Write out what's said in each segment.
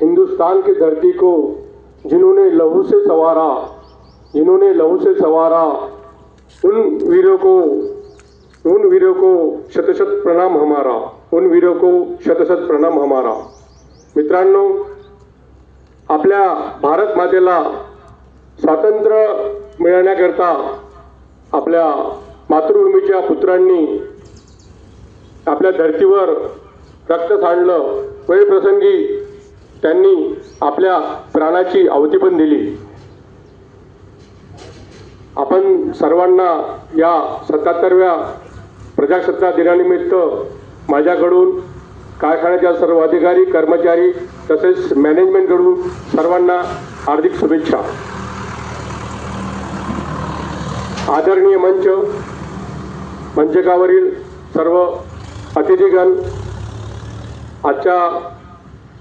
हिंदुस्तान की धरती को जिन्होंने लहू से संवारा जिन्होंने लहू से संवारा उन वीरों को उन वीरों को शत शत प्रणाम हमारा उन वीरों को शत शत प्रणाम हमारा। मित्रांनो आपल्या भारत मातेला स्वातंत्र्य मिळवण्याकरता आपल्या मातृभूमीच्या पुत्रांनी आपल्या धर्तीवर रक्त सांडलं. वेळप्रसंगी त्यांनी आपल्या प्राणाची आहुती पण दिली. आपण सर्वांना या सत्याहत्तरव्या प्रजासत्ताक दिनानिमित्त माझ्याकडून कारखान्याच्या सर्व अधिकारी कर्मचारी तसेच मॅनेजमेंटकडून सर्वांना हार्दिक शुभेच्छा. आदरणीय मंच मंचकावरील सर्व अतिथीगण आजच्या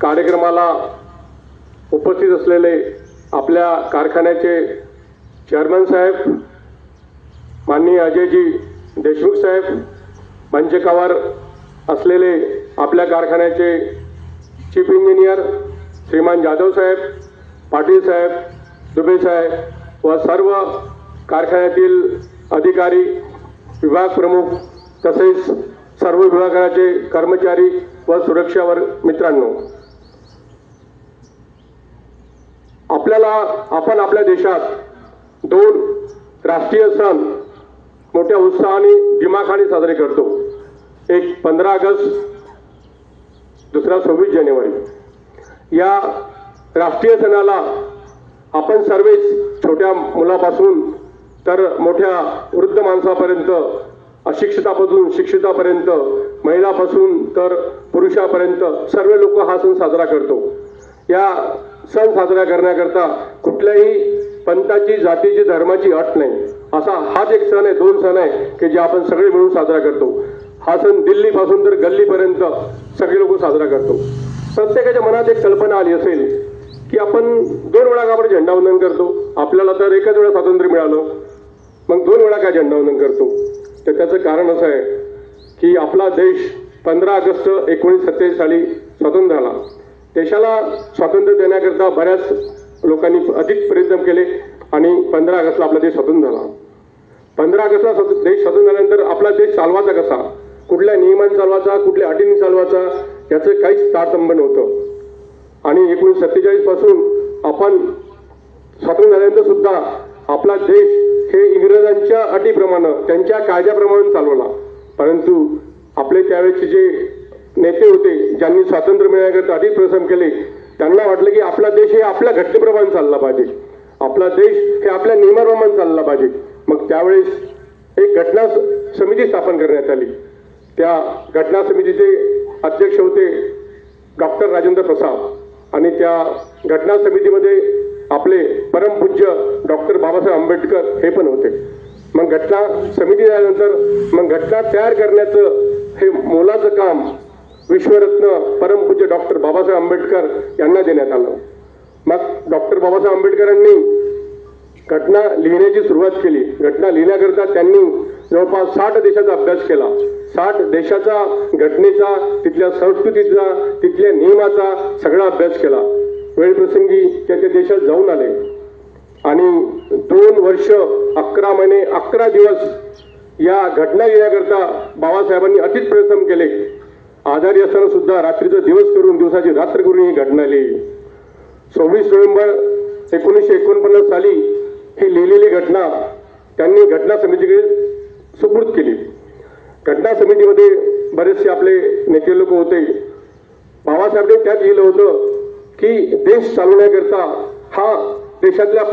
कार्यक्रमाला उपस्थित असलेले आपल्या कारखान्याचे चेअरमन साहेब माननीय अजयजी देशमुख साहेब मंचकावर असलेले आपल्या कारखान्याचे चीफ इंजिनियर श्रीमान जाधव साहेब पाटील साहेब दुबे साहेब व सर्व कारखान्यातील अधिकारी विभाग प्रमुख तसेच सर्व विभागाचे कर्मचारी व सुरक्षावर मित्रांनो आपल्याला आपण आपल्या देशात दोन राष्ट्रीय सण मोठ्या उत्साहाने दिमाखाने साजरे करतो. एक पंधरा ऑगस्ट दुसरा सव्वीस जानेवारी. या राष्ट्रीय सणाला आपण सर्वच छोट्या मुलापासून तर मोठ्या वृद्ध माणसापर्यंत अशिक्षितापासून शिक्षितापर्यंत महिलापासून तर पुरुषापर्यंत सर्व लोक हा सण साजरा करतो. या सण साजरा करण्याकरता कुठल्याही पंथाची जातीची धर्माची अट नाही. असा हाच एक सण आहे दोन सण आहे की जे आपण सगळे मिळून साजरा करतो. हा सण दिल्लीपासून तर गल्लीपर्यंत सगळे लोक साजरा करतो. प्रत्येकाच्या मनात एक कल्पना आली असेल की आपण दोन वेळा का आपण झेंडावंदन करतो? आपल्याला तर एकच वेळा स्वातंत्र्य मिळालं. मग दोन वेळा काय झेंडावंदन करतो? तर त्याचं कारण असं आहे की आपला देश पंधरा ऑगस्ट एकोणीस सत्तेचाळीस साली स्वतंत्र झाला. देशाला स्वातंत्र्य देण्याकरता बऱ्याच लोकांनी अधिक प्रयत्न केले आणि पंधरा ऑगस्टला आपला देश स्वतंत्र झाला. पंधरा ऑगस्टला स्वत- देश स्वतंत्र झाल्यानंतर आपला देश चालवायचा कसा? कुठल्या नियमाने चालवायचा? कुठल्या अटीने चालवायचा? याचं काहीच तारतंब नव्हतं. आणि एकोणीसशे सत्तेचाळीसपासून आपण स्वातंत्र्य झाल्यानंतर सुद्धा आपला देश हे इंग्रजांच्या अटीप्रमाणे त्यांच्या कायद्याप्रमाणे चालवला. परंतु आपले त्यावेळेचे जे नेते होते ज्यांनी स्वातंत्र्य मिळण्याकरता अधिक परिश्रम केले त्यांना वाटलं की आपला देश हे आपल्या घटनेप्रमाणे चालला पाहिजे. आपला देश हे आपल्या नियमाप्रमाणे चालला पाहिजे. मग त्यावेळेस एक घटना समिती स्थापन करण्यात आली. त्या घटना समितीचे अध्यक्ष होते डॉक्टर राजेंद्र प्रसाद. आणि त्या घटना समितीमध्ये आपले परमपूज्य डॉक्टर बाबासाहेब आंबेडकर हे पण होते. मग घटना समिती झाल्यानंतर मग घटना तयार करण्याचं हे मोलाचं काम विश्वरत्न परमपूज्य डॉक्टर बाबासाहेब आंबेडकर यांना देण्यात आलं. मग डॉक्टर बाबासाहेब आंबेडकरांनी घटना लिहिण्याची सुरुवात केली. घटना लिहिण्याकरता त्यांनी जवळपास साठ देशाचा अभ्यास केला. साठ देशाचा घटनेचा तिथल्या संस्कृतीचा तिथल्या नियमाचा सगळा अभ्यास केला. वेळप्रसंगी त्या त्या देशात जाऊन आले. आणि दोन वर्ष अकरा महिने अकरा दिवस या घटना लिहिण्याकरता बाबासाहेबांनी अतिच प्रयत्न केले. आजारी असताना सुद्धा रात्रीचा दिवस करून दिवसाची रात्र करून ही घटना लिहिली. सव्वीस नोव्हेंबर एकोणीसशे एकोणपन्नास साली ही लिहिलेली घटना त्यांनी घटना समितीकडे सुपूर्द केली. घटना समितीमध्ये बरेचसे आपले नेते लोक होते. बाबासाहेबांनी त्यात लिहिलं होतं की देश चालवण्याकरता हा देशातल्या